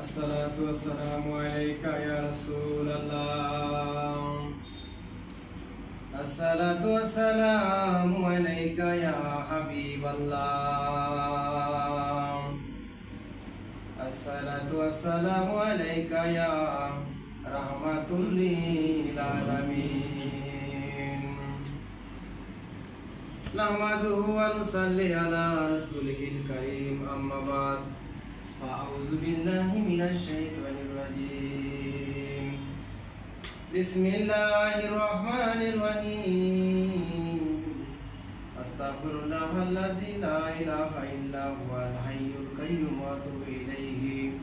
আসসালাতু আসসালামু আলাইকা ইয়া রাসূলুল্লাহ আসসালাতু আসসালামু আলাইকা ইয়া হাবিবাল্লাহ আসসালাতু আসসালামু আলাইকা ইয়া রাহমাতুল লিল আলামিন নাহমাদুহু ওয়া নুসাল্লি আলা রাসূলিহিল কারীম আম্মা বাদ أعوذ بالله من الشيطان الرجيم. بسم الله الرحمن الرحيم. أستغفر الله الذي لا إله إلا هو الحي القيوم وأتوب إليه.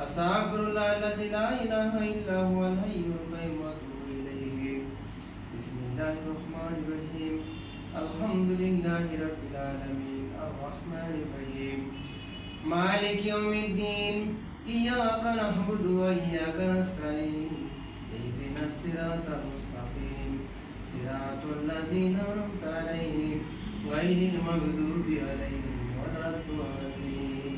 أستغفر الله الذي لا إله إلا هو الحي القيوم وأتوب إليه. بسم الله الرحمن الرحيم. الحمد لله رب العالمين. الرحمن الرحيم. মালিক ইয়াউমিদ্দিন ইয়াকা নাহমুদু ওয়া ইয়াকা নাস্তাইন ইহদিনাস সিরাতাল মুস্তাকিম, সিরাতাল লাযিনা আন'আমতা আলাইহিম গায়রিল মাগদুবি আলাইহিম ওয়ালাদ্দাল্লিন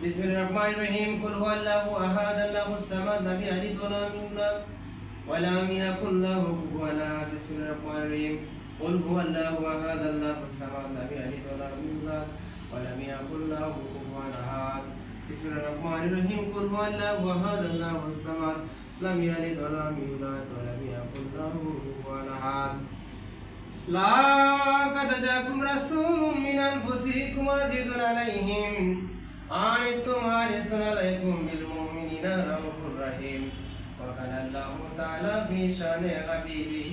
বিসমিল্লাহির রহমানির রহিম, কুল হুয়াল্লাহু আহাদ আল্লাহুস সামাদ, লাম ইয়ালিদ ওয়া লাম ইউলাদ, ওয়া লাম ইয়াকুল লাহু কুফুওয়ান আহাদ। বিসমিল্লাহির রহমানির রহিম। قل هو الله أحد الله الصمد لم يلد ولم يولد ولم يكن له كفوا أحد بسم الله الرحمن الرحيم قل هو الله أحد الله الصمد لم يلد ولم يولد ولم يكن له كفوا أحد لقد جاءكم رسول من أنفسكم عزيز عليهم عنتم حريص عليكم بالمؤمنين رؤوف رحيم وكان الله تعالى في شأن حبيبه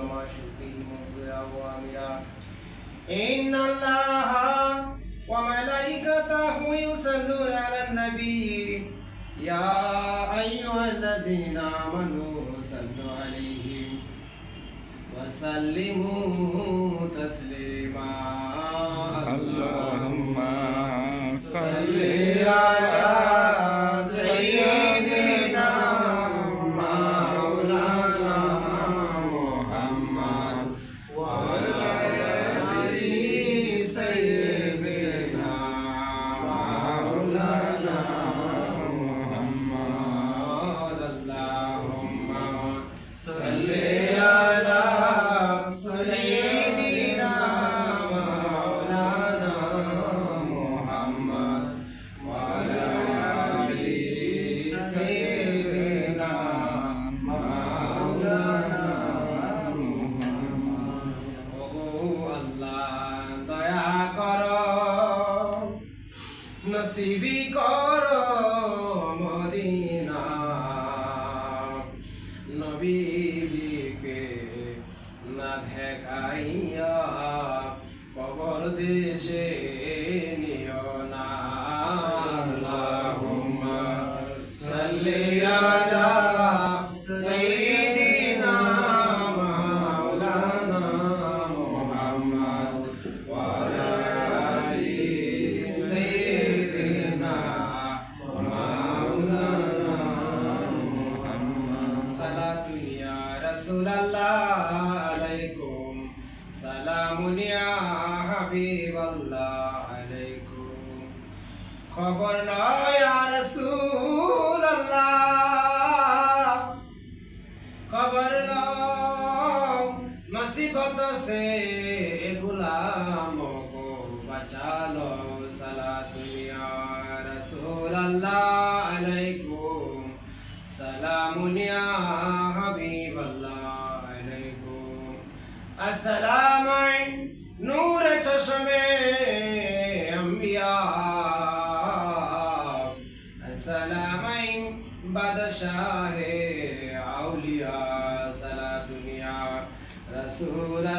ومحبوبه ومعشوقه مخبرا وامرا إن الله وملائكته يصلون على النبي. يا أيها الذين آمنوا صلوا عليه وسلموا تسليما. اللهم صل vi খবর নাও মুসিবত সে গুলাম কো, বাঁচালো সালাতু ইয়া রাসূল আল্লাহ আলাইকুম। সালামুন ইয়া হাবিব আল্লাহ আলাইকুম। আসসালাম নূর চশমে আম্বিয়া। আসসালাম বাদশাহ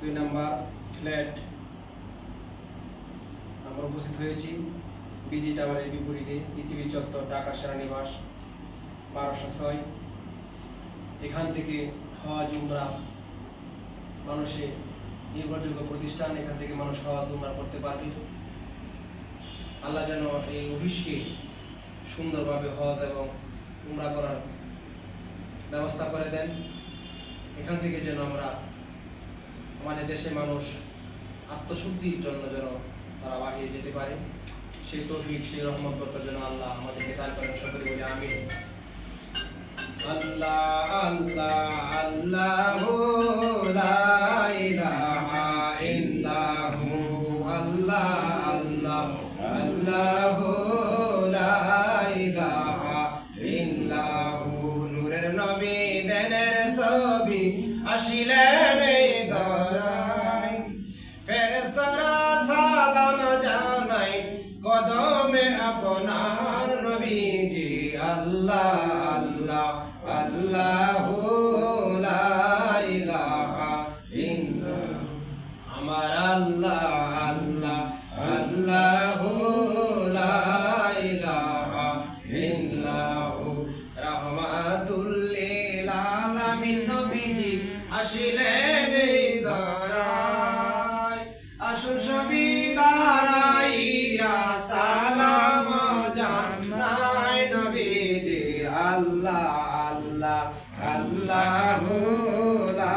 দুই নাম্বার ফ্ল্যাট আমরা উপস্থিত হয়েছি বিজি টাওয়ারের বিপরীতে ইসিবি চত্বর ঢাকা সেনানিবাস, বারোশো ছয়। এখান থেকে হজ উমরা মানুষের নির্ভরযোগ্য প্রতিষ্ঠান, এখান থেকে মানুষ হজ উমরা করতে পারবে। আল্লাহ যেন এই অফিসকে সুন্দরভাবে হজ এবং উমরা করার ব্যবস্থা করে দেন। এখান থেকে যেন আমরা আমাদের দেশের মানুষ আত্মশুদ্ধির জন্য যেন তারা বাহিরে যেতে পারে, সেই তৌফিক, সেই রহমত বরকত যেন আল্লাহ আমাদেরকে দান করেন। সকলে বলে আমি আল্লাহ আল্লাহ আল্লাহ আল্লাহ আল্লাহ আমার আল্লাহ আল্লাহ, আল্লাহু লা ইলাহা ইল্লাহু। রাহমাতুল লিল আলামিন নবীজি আসিলেন এই ধরায় আসুন সবই দাঁড়াইয়া সালাম জানাই নবীজি। আল্লাহ আল্লাহ, আল্লাহু লা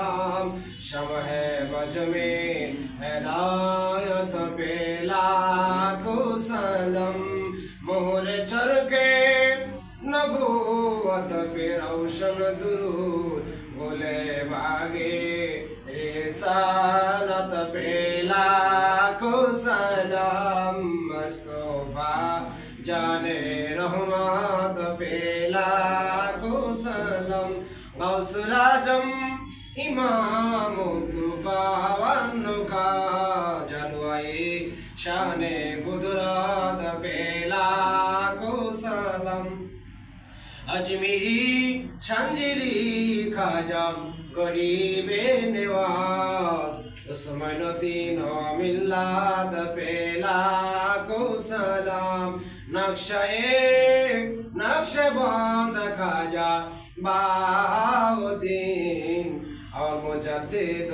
নাম শব হে বজমে হেদায়ত পে লাখো সালাম। মোহর চরকে নবুয়ত পে রৌশন দুরুদ, বলে বাগে রিসালত পে লাখো সালাম। মস্তফা জানে রহমত পে লাখো সালাম ইমামতু কাওয়ান্নুকা জালওয়ায়ে শানে কুদরাত পেলা কো সালাম। আজমিরি সাঞ্জিরি খাজা গরিবে নেওয়াজ, উসমান দিন মিল্লাত পেলা কো সালাম। নকশায়ে নকশবন্দ খাজা বাউদ্দিন মুজাদ্দিদ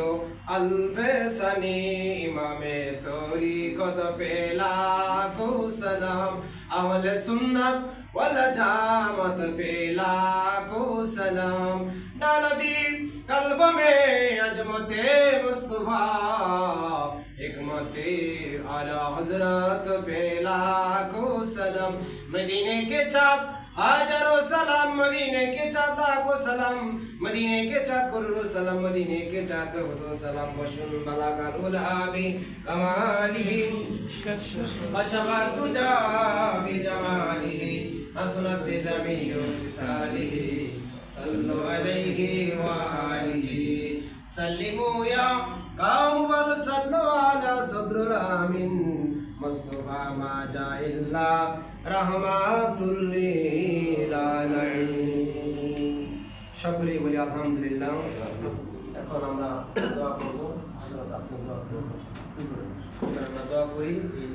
আলফে সানি ইমামে তোরি কত পেলা সালাম আহলে সুন্নাত ওয়াল জামাত পেলা কো সালাম ডালদি কলব মে আজমতে মুস্তফা हिकमते आला हज़रत बेला को सलाम मदीने के चाँद हज़ारों सलाम, मदीने के चाचा को सलाम, मदीने के चाँद को सलाम, मदीने के चाँद पे हो तो सलाम, बशुन बला गरुलहाबी कमाली अशबात तुजा भी जमाली हसनत जमीयु साली सल्लु अलैहि व आलिहि सल्लिमु या काम बल सल्लु अला सद्रुल आमीन, मुस्तफ़ा मा जा इल्ला। আলামিন সকলেই বলি আলহামদুলিল্লাহ। এখন আমরা দোয়া করব। আমরা দোয়া করি এই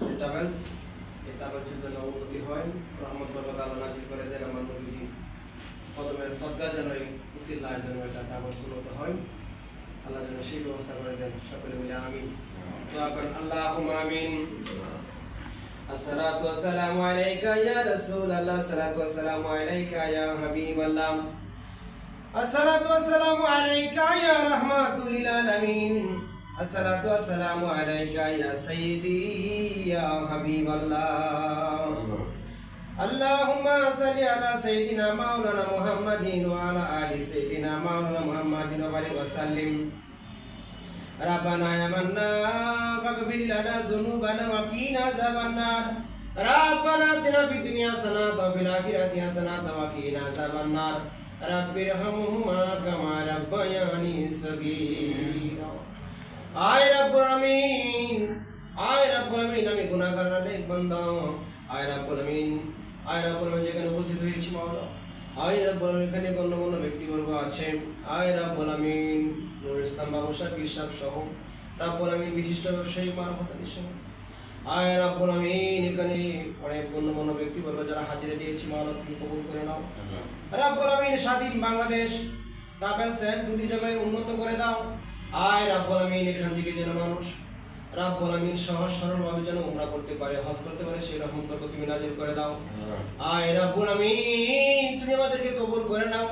যে ট্রাভেলস এই হয়। রহমত, বরকত আল্লাহ করে দেন। আমার নবীজি কদমের সদকা যেন এই উসিল্লাহ যেন এটা উন্নত হয়। আল্লাহ যেন সেই ব্যবস্থা করে দেন। সকলে বলে আমিন। দোয়া করেন, আল্লাহুম্মা আমিন। আসসালাতু আসসালামু আলাইকা ইয়া রাসূলুল্লাহ আসসালাতু আসসালামু আলাইকা ইয়া হাবিবাল্লাহ আসসালাতু আসসালামু আলাইকা ইয়া রাহমাতুল আলামিন আসসালাতু আসসালামু আলাইকা ইয়া সাইয়্যিদি ইয়া হাবিবাল্লাহ আল্লাহুম্মা সাল্লি আলা সাইয়্যিদিনা মাওলানা মুহাম্মাদিন ওয়া আলা আলি সাইয়্যিদিনা মাওলানা মুহাম্মাদিন ওয়া বারিক ওয়া ربنا يا منان فاغفر لنا ذنوبنا وقنا عذاب النار ربنا اتنا في الدنيا حسنة وفي الآخرة حسنة وقنا عذاب النار رب ارحمهما كما ربياني صغيرا আয় রব্বুল আমিন আয় রব্বুল আমিন আমি গুনাহগার অনেক বান্দা আয় রব্বুল আমিন আয় রব্বুল আমিন যেখানে উপস্থিত হয়েছি মাওলা আয় রব্বুল আমিন এখানে গণ্যমান্য ব্যক্তিবর্গ আছে আয় রব্বুল আমিন নুরুল ইসলাম বাবু সাহেব পীর সহ রব্বুল আমিন বিশিষ্ট ব্যবসায়ী মানবতার সহ আয় রব্বুল আমিন এখানে অনেক গণ্যমান্য ব্যক্তিবর্গ যারা হাজিরা দিয়েছি মাওলা তুমি কবুল করে নাও। রব্বুল আমিন স্বাধীন বাংলাদেশ ট্রাভেলস এন্ড ট্যুরিজমে উন্নত করে দাও। আয় রব্বুল আমিন এখান থেকে যেন মানুষ রাব আলামিন সহজ সরলভাবে যেন উমরা করতে পারে। হজ করতে পারে সেই রহমত বরকত তুমি নাজিল করে দাও। হ্যাঁ। আয় রাব্বুল আমিন তুমি আমাদেরকে কবুল করে নাও।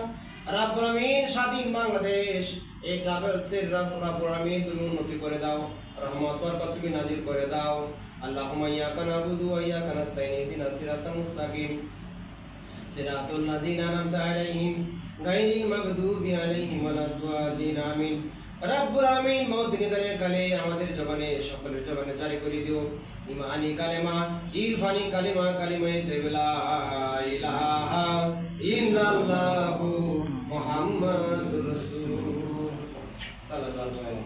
রাব্বুল আমিন স্বাধীন বাংলাদেশ এই ট্রাভেলসের রাব্বুল আমিন তুমি উন্নতি করে দাও। রহমত বরকত তুমি নাজিল করে দাও। আল্লাহুম্মা ইয়াকা নাবুদু ওয়া ইয়াকা নাস্তাইন ইহদিনা মুস্তাকিম। সিরাতুল লাযিনা আন'আমতা আলাইহিম গায়রিল মাগদুবি আলাইহিম ওয়ালাদ আমিন। রাব্বুল আলামিন মওত নিদানের কালে আমাদের জবানে, সকলের জবানে জারি করে দিও। ইমানি কালেমা, ইরফানি কালেমা, কালিমায়ে তাইয়িবা ইলাহা ইল্লাল্লাহু মুহাম্মাদুর রাসূল। সাল্লাল্লাহু আলাইহি